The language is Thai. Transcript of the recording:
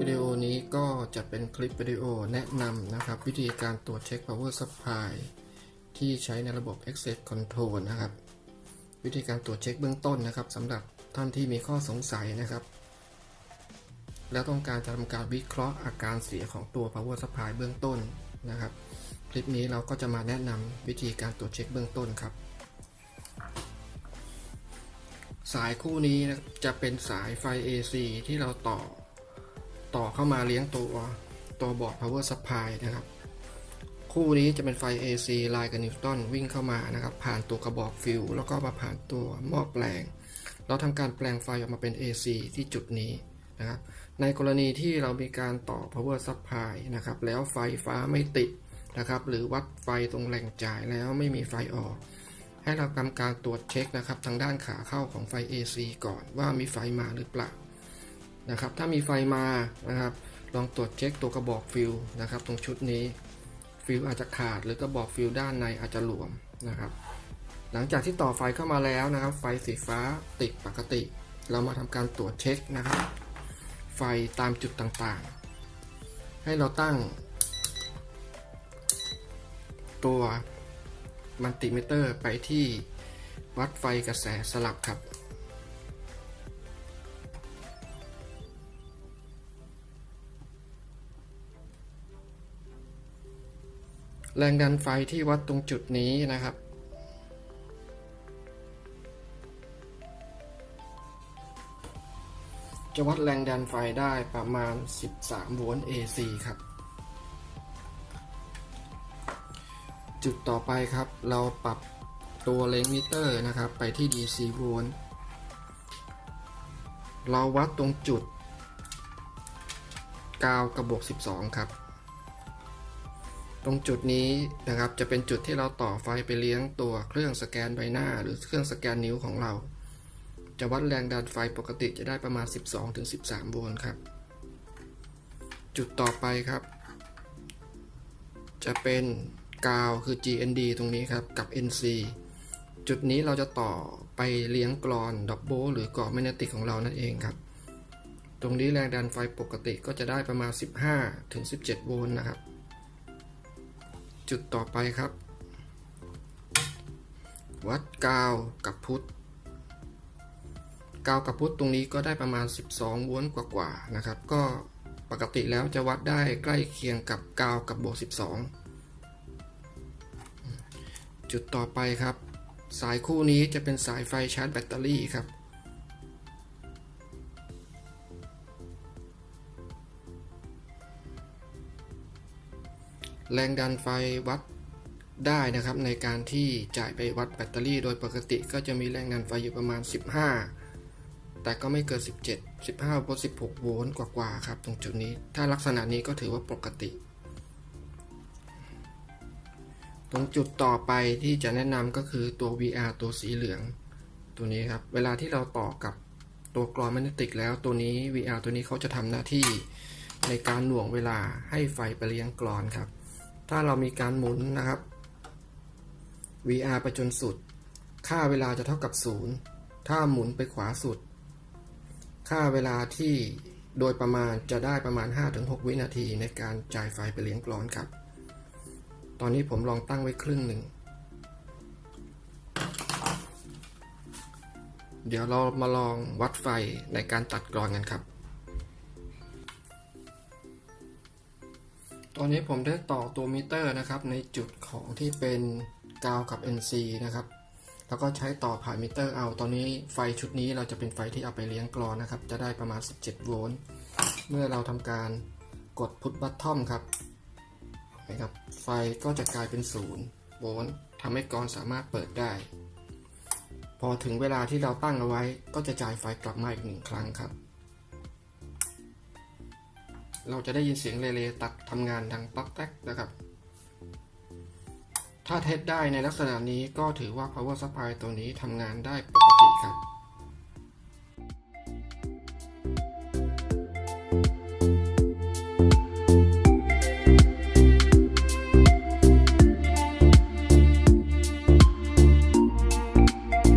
วิดีโอแนะนำนะครับ วิธีการตรวจเช็ค power supply ที่ใช้ในระบบ access control นะครับ วิธีการตรวจเช็คเบื้องต้นนะครับสำหรับท่านที่มีข้อสงสัยนะครับ แล้วต้องการจะทำการวิเคราะห์อาการเสียของตัว power supply เบื้องต้นนะครับ คลิปนี้เราก็จะมาแนะนำวิธีการตรวจเช็คเบื้องต้นครับ สายคู่นี้นะจะเป็นสายไฟ AC ที่เราต่อ ต่อเข้ามาเลี้ยงตัวตัวบอร์ด power supply นะครับ คู่นี้จะเป็นไฟ AC ลายกับนิวตันวิ่งเข้ามานะครับ ผ่านตัวกระบอกฟิวแล้วก็มาผ่านตัวหม้อแปลง เราทำการแปลงไฟออกมาเป็น AC ที่จุดนี้นะครับ ในกรณีที่เรามีการต่อ power supply นะครับ แล้วไฟฟ้าไม่ติดนะครับ หรือวัดไฟตรงแหล่งจ่ายแล้วไม่มีไฟออกให้เราทำการตรวจเช็คนะครับทางด้านขาเข้าของไฟ AC ก่อนว่ามีไฟมาหรือเปล่า นะครับ ถ้ามีไฟมานะครับ ลองตรวจเช็คตัวกระบอกฟิลนะครับ ตรงชุดนี้ฟิลอาจจะขาดหรือกระบอกฟิลด้านในอาจจะหลวมนะครับ หลังจากที่ต่อไฟเข้ามาแล้วนะครับ ไฟสีฟ้าติดปกติ เรามาทำการตรวจเช็คนะครับ ไฟตามจุดต่างๆ ให้เราตั้ง ตัวมัลติมิเตอร์ไปที่วัดไฟกระแสสลับครับ แรงดันไฟที่วัดตรงจุดนี้นะครับ จะวัดแรงดันไฟได้ประมาณ 13 โวลต์ AC ครับ จุดต่อไปครับ เราปรับตัวเลงมิเตอร์นะครับ ไปที่ DC โวลต์เราวัดตรงจุด9กับบวก 12 ครับ ตรงจุดนี้นะครับจะเป็นจุดที่เราต่อไฟไปเลี้ยงตัวเครื่องสแกนใบหน้า หรือเครื่องสแกนนิ้วของเรา จะวัดแรงดันไฟปกติจะได้ประมาณ 12-13 โวลต์ครับ จุดต่อไปครับ จะเป็นกาวคือ GND ตรงนี้ครับกับ NC จุดนี้เราจะต่อไปเลี้ยงกรอนดับเบิลหรือก่อแมกเนติกของเรานั่นเองครับ ตรงนี้แรงดันไฟปกติก็จะได้ประมาณ 15-17 โวลต์นะครับ จุดต่อไปครับ วัดกาวกับพุทธกาวกับพุทธตรงนี้ก็ได้ประมาณ 12โวลต์กว่าๆนะครับ ก็ปกติแล้วจะวัดได้ใกล้เคียงกับกาวกับบวก 12 จุดต่อไปครับ สายคู่นี้จะเป็นสายไฟชาร์จแบตเตอรี่ครับ แรงดันไฟวัดได้นะครับ ในการที่จ่ายไปวัดแบตเตอรี่ โดยปกติก็จะมีแรงดันไฟอยู่ประมาณ 15 แต่ก็ไม่เกิน 17 15โวลต์16 โวลต์กว่าๆครับ ตรงจุดนี้ ถ้าลักษณะนี้ก็ถือว่าปกติ ตรงจุดต่อไปที่จะแนะนำก็คือตัว VR ตัวสีเหลือง ตัวนี้ครับ เวลาที่เราต่อกับตัวกรอนแมกเนติกแล้วตัวนี้ VR ตัวนี้เขาจะทำหน้าที่ในการหน่วงเวลาให้ไฟไปเลี้ยงกรอนครับ ถ้าเรามีการหมุนนะครับ VR ไปจนสุด ค่าเวลาจะเท่ากับ 0 ถ้าหมุนไปขวาสุด ค่าเวลาที่โดยประมาณจะได้ประมาณ 5-6 วินาทีในการจ่ายไฟไปเลี้ยงกรอนครับ ตอนนี้ผมลองตั้งไว้ครึ่งหนึ่ง เดี๋ยวเรามาลองวัดไฟในการตัดกรอนกันครับ ตอนนี้ผมได้ต่อตัวมิเตอร์นะครับ ในจุดของที่เป็นกาวกับ NC นะครับ แล้วก็ใช้ต่อผ่านมิเตอร์เอา ตอนนี้ไฟชุดนี้เราจะเป็นไฟที่เอาไปเลี้ยงกรอนนะครับ จะได้ประมาณ 17 โวลต์ เมื่อเราทำการกดพุทบัตทอมครับนะครับ ไฟก็จะกลายเป็น 0 โวลต์ทำให้กรอนสามารถเปิดได้ พอถึงเวลาที่เราตั้งเอาไว้ก็จะจ่ายไฟกลับมาอีกหนึ่งครั้งครับ เราจะได้ยินเสียงเรเลตัดทำงานดังป๊อกแท็กนะครับ ถ้าเทสได้ในลักษณะนี้ก็ถือว่า power supply ตัวนี้ทำงานได้ปกติครับ